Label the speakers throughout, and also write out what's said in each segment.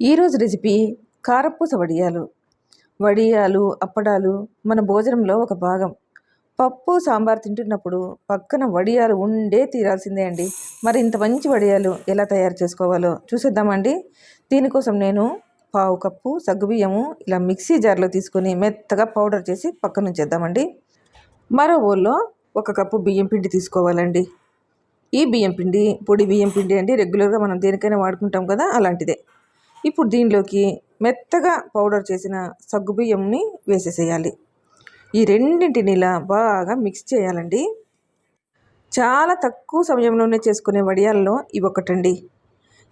Speaker 1: ఈరోజు రెసిపీ కారపూస వడియాలు. వడియాలు అప్పడాలు మన భోజనంలో ఒక భాగం. పప్పు సాంబార్ తింటున్నప్పుడు పక్కన వడియాలు ఉండే తీరాల్సిందే అండి. మరి ఇంత మంచి వడియాలు ఎలా తయారు చేసుకోవాలో చూసేద్దామండి. దీనికోసం నేను పావు కప్పు సగ్గుబియ్యము ఇలా మిక్సీ జార్లో తీసుకొని మెత్తగా పౌడర్ చేసి పక్కన ఉంచేద్దామండి. మరో బౌల్లో ఒక కప్పు బియ్యం పిండి తీసుకోవాలండి. ఈ బియ్యం పిండి పొడి బియ్యం పిండి అండి రెగ్యులర్గా మనం దేనికైనా వాడుకుంటాం కదా అలాంటిదే. ఇప్పుడు దీనిలోకి మెత్తగా పౌడర్ చేసిన సగ్గుబియ్యంని వేసేసేయాలి. ఈ రెండింటిని ఇలా బాగా మిక్స్ చేయాలండి. చాలా తక్కువ సమయంలోనే చేసుకునే వడియాల్లో ఇవి ఒకటండి.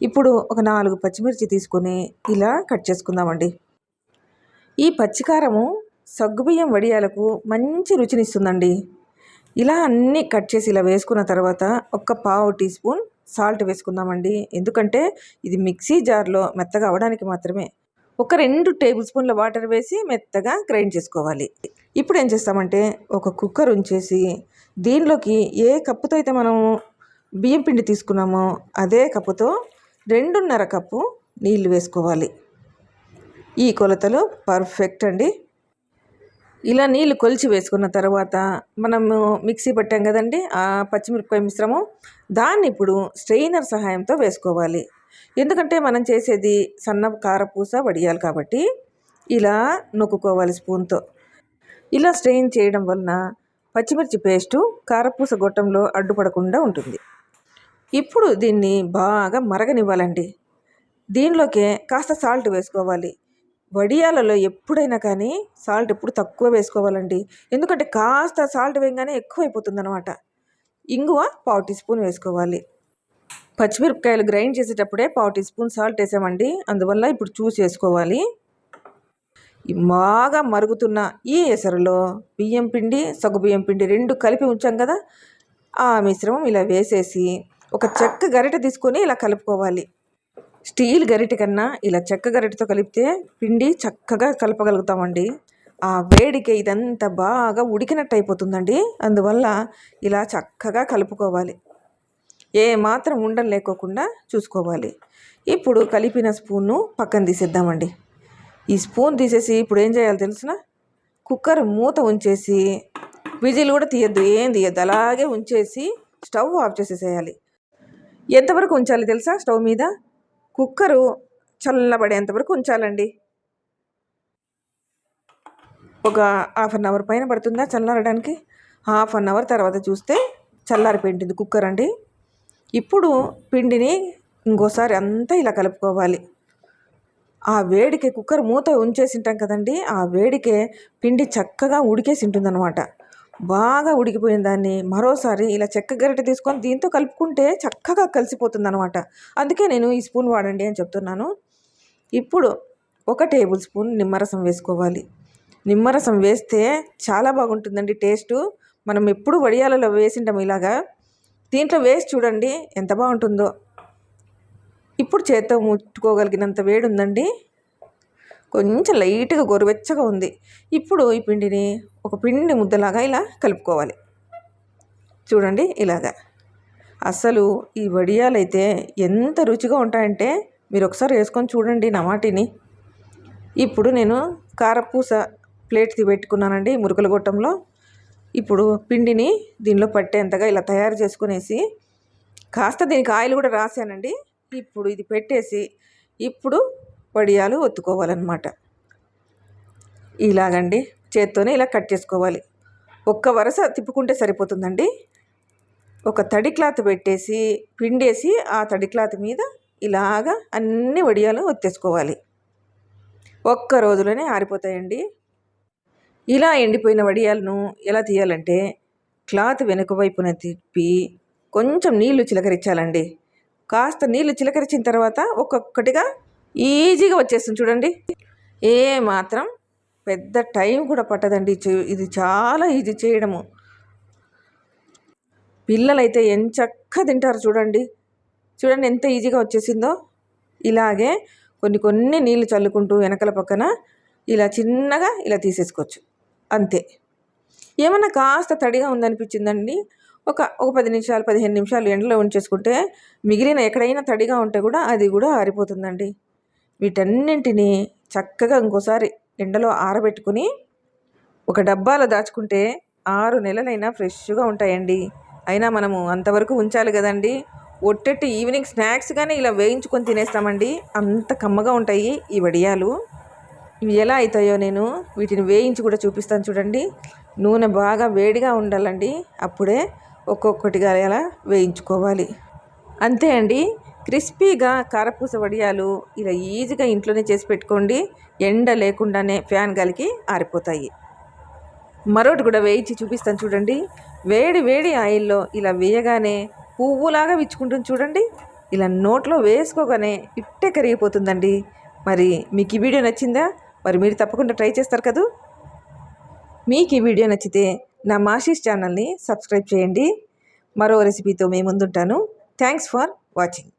Speaker 1: ఇప్పుడు ఒక నాలుగు పచ్చిమిర్చి తీసుకొని ఇలా కట్ చేసుకుందామండి. ఈ పచ్చికారము సగ్గుబియ్యం వడియాలకు మంచి రుచినిస్తుందండి. ఇలా అన్నీ కట్ చేసి ఇలా వేసుకున్న తర్వాత ఒక పావు టీ స్పూన్ సాల్ట్ వేసుకుందామండి. ఎందుకంటే ఇది మిక్సీ జార్లో మెత్తగా అవడానికి మాత్రమే. ఒక రెండు టేబుల్ స్పూన్ల వాటర్ వేసి మెత్తగా గ్రైండ్ చేసుకోవాలి. ఇప్పుడు ఏం చేస్తామంటే ఒక కుక్కర్ ఉంచేసి దీనిలోకి ఏ కప్పుతో అయితే మనము బియ్యం పిండి తీసుకున్నామో అదే కప్పుతో రెండున్నర కప్పు నీళ్ళు వేసుకోవాలి. ఈ కొలతలు పర్ఫెక్ట్ అండి. ఇలా నీళ్ళు కొలిచి వేసుకున్న తర్వాత మనము మిక్సీ పట్టాం కదండి ఆ పచ్చిమిరపకాయ మిశ్రమం. దాన్ని ఇప్పుడు స్ట్రెయినర్ సహాయంతో వేసుకోవాలి. ఎందుకంటే మనం చేసేది సన్న కారపూస వడియాలి కాబట్టి ఇలా నొక్కుకోవాలి స్పూన్తో. ఇలా స్ట్రెయిన్ చేయడం వలన పచ్చిమిర్చి పేస్టు కారపూస గొట్టంలో అడ్డుపడకుండా ఉంటుంది. ఇప్పుడు దీన్ని బాగా మరగనివ్వాలండి. దీనిలోకే కాస్త సాల్ట్ వేసుకోవాలి. వడియాలలో ఎప్పుడైనా కానీ సాల్ట్ ఎప్పుడు తక్కువ వేసుకోవాలండి. ఎందుకంటే కాస్త సాల్ట్ వేయగానే ఎక్కువ అయిపోతుంది అనమాట ఇంగువ పావు టీ స్పూన్ వేసుకోవాలి. పచ్చిమిరపకాయలు గ్రైండ్ చేసేటప్పుడే పావు టీ స్పూన్ సాల్ట్ వేసామండి. అందువల్ల ఇప్పుడు చూసి వేసుకోవాలి బాగా మరుగుతున్న ఈ ఎసరులో బియ్యం పిండి సగ్గు బియ్యం పిండి రెండు కలిపి ఉంచాం కదా ఆ మిశ్రమం ఇలా వేసేసి ఒక చెక్క గరిట తీసుకొని ఇలా కలుపుకోవాలి. స్టీల్ గరిటె కన్నా ఇలా చెక్క గరిటెతో కలిపితే పిండి చక్కగా కలపగలుగుతామండి. ఆ వేడికి ఇదంతా బాగా ఉడికినట్టు అయిపోతుందండి. అందువల్ల ఇలా చక్కగా కలుపుకోవాలి. ఏ మాత్రం ఉండం లేకోకుండా చూసుకోవాలి. ఇప్పుడు కలిపిన స్పూన్ను పక్కన తీసేద్దామండి. ఈ స్పూన్ తీసేసి ఇప్పుడు ఏం చేయాలో తెలిసిన? కుక్కర్ మూత ఉంచేసి విజిల్ కూడా తీయద్దు ఏం తీయద్దు అలాగే ఉంచేసి స్టవ్ ఆఫ్ చేసేసేయాలి. ఎంతవరకు ఉంచాలి తెలుసా స్టవ్ మీద? కుక్కరు చల్లబడేంత వరకు ఉంచాలండి. ఒక హాఫ్ అన్ అవర్ పైన పడుతుందా చల్లారడానికి? హాఫ్ అన్ అవర్ తర్వాత చూస్తే చల్లారిపోయింటుంది కుక్కర్ అండి. ఇప్పుడు పిండిని ఇంకోసారి అంతా ఇలా కలుపుకోవాలి. ఆ వేడికే కుక్కర్ మూత ఉంచేసి ఉంటాం కదండి ఆ వేడికే పిండి చక్కగా ఉడికేసి ఉంటుందన్నమాట. బాగా ఉడికిపోయిన దాన్ని మరోసారి ఇలా చెక్క గరిటె తీసుకొని దీంతో కలుపుకుంటే చక్కగా కలిసిపోతుంది అనమాట అందుకే నేను ఈ స్పూన్ వాడండి అని చెప్తున్నాను. ఇప్పుడు ఒక టేబుల్ స్పూన్ నిమ్మరసం వేసుకోవాలి. నిమ్మరసం వేస్తే చాలా బాగుంటుందండి టేస్టు. మనం ఎప్పుడు వడియాలలో వేసింటాం ఇలాగా. దీంట్లో వేసి చూడండి ఎంత బాగుంటుందో. ఇప్పుడు చేత్తో ముట్టుకోగలిగినంత వేడి ఉందండి. కొంచెం లైట్గా గోరువెచ్చగా ఉంది. ఇప్పుడు ఈ పిండిని ఒక పిండి ముద్దలాగా ఇలా కలుపుకోవాలి. చూడండి ఇలాగా. అసలు ఈ వడియాలైతే ఎంత రుచిగా ఉంటాయంటే మీరు ఒకసారి వేసుకొని చూడండి నా మాటిని ఇప్పుడు నేను కారపూస ప్లేట్ది పెట్టుకున్నానండి మురుకుల గొట్టంలో. ఇప్పుడు పిండిని దీనిలో పట్టేంతగా ఇలా తయారు చేసుకునేసి కాస్త దీనికి ఆయిల్ కూడా రాశానండి. ఇప్పుడు ఇది పెట్టేసి ఇప్పుడు వడియాలు ఒత్తుకోవాలన్నమాట. ఇలాగండి చేత్తోనే ఇలా కట్ చేసుకోవాలి. ఒక్క వరుస తిప్పుకుంటే సరిపోతుందండి. ఒక తడి క్లాత్ పెట్టేసి పిండేసి ఆ తడి క్లాత్ మీద ఇలాగా అన్ని వడియాలు ఒత్తేసుకోవాలి. ఒక్క రోజులోనే ఆరిపోతాయండి. ఇలా ఎండిపోయిన వడియాలను ఎలా తీయాలంటే క్లాత్ వెనుక వైపున తిప్పి కొంచెం నీళ్ళు చిలకరించాలండి. కాస్త నీళ్ళు చిలకరించిన తర్వాత ఒక్కొక్కటిగా ఈజీగా వచ్చేస్తుంది చూడండి. ఏ మాత్రం పెద్ద టైం కూడా పట్టదండి. ఇది చాలా ఈజీ చేయడము. పిల్లలైతే ఎంచక్క తింటారు చూడండి. చూడండి ఎంత ఈజీగా వచ్చేసిందో. ఇలాగే కొన్ని కొన్ని నీళ్ళు చల్లుకుంటూ వెనకల పక్కన ఇలా చిన్నగా ఇలా తీసేసుకోవచ్చు. అంతే. ఏమన్నా కాస్త తడిగా ఉందనిపించిందండి? ఒక ఒక పది నిమిషాలు పదిహేను నిమిషాలు ఎండలో ఉంచేసుకుంటే మిగిలిన ఎక్కడైనా తడిగా ఉంటే కూడా అది కూడా ఆరిపోతుందండి. వీటన్నింటినీ చక్కగా ఇంకోసారి ఎండలో ఆరబెట్టుకుని ఒక డబ్బాలో దాచుకుంటే ఆరు నెలలైనా ఫ్రెష్గా ఉంటాయండి. అయినా మనము అంతవరకు ఉంచాలి కదండి. ఒట్టెట్టి ఈవినింగ్ స్నాక్స్ కానీ ఇలా వేయించుకొని తినేస్తామండి. అంత కమ్మగా ఉంటాయి ఈ వడియాలు. ఇవి ఎలా అవుతాయో నేను వీటిని వేయించి కూడా చూపిస్తాను చూడండి. నూనె బాగా వేడిగా ఉండాలండి. అప్పుడే ఒక్కొక్కటిగా ఎలా వేయించుకోవాలి. అంతే అండి. క్రిస్పీగా కారపూస వడియాలు ఇలా ఈజీగా ఇంట్లోనే చేసి పెట్టుకోండి. ఎండ లేకుండానే ఫ్యాన్ గాలికి ఆరిపోతాయి. మరొకటి కూడా వేయించి చూపిస్తాను చూడండి. వేడి వేడి ఆయిల్లో ఇలా వేయగానే పువ్వులాగా విచ్చుకుంటుంది చూడండి. ఇలా నోట్లో వేసుకోగానే ఇట్టే కరిగిపోతుందండి. మరి మీకు ఈ వీడియో నచ్చిందా? మరి మీరు తప్పకుండా ట్రై చేస్తారు కదూ? మీకు ఈ వీడియో నచ్చితే నా మాషీస్ ఛానల్ని సబ్స్క్రైబ్ చేయండి. మరో రెసిపీతో మేము ముందుంటాను. Thanks for watching.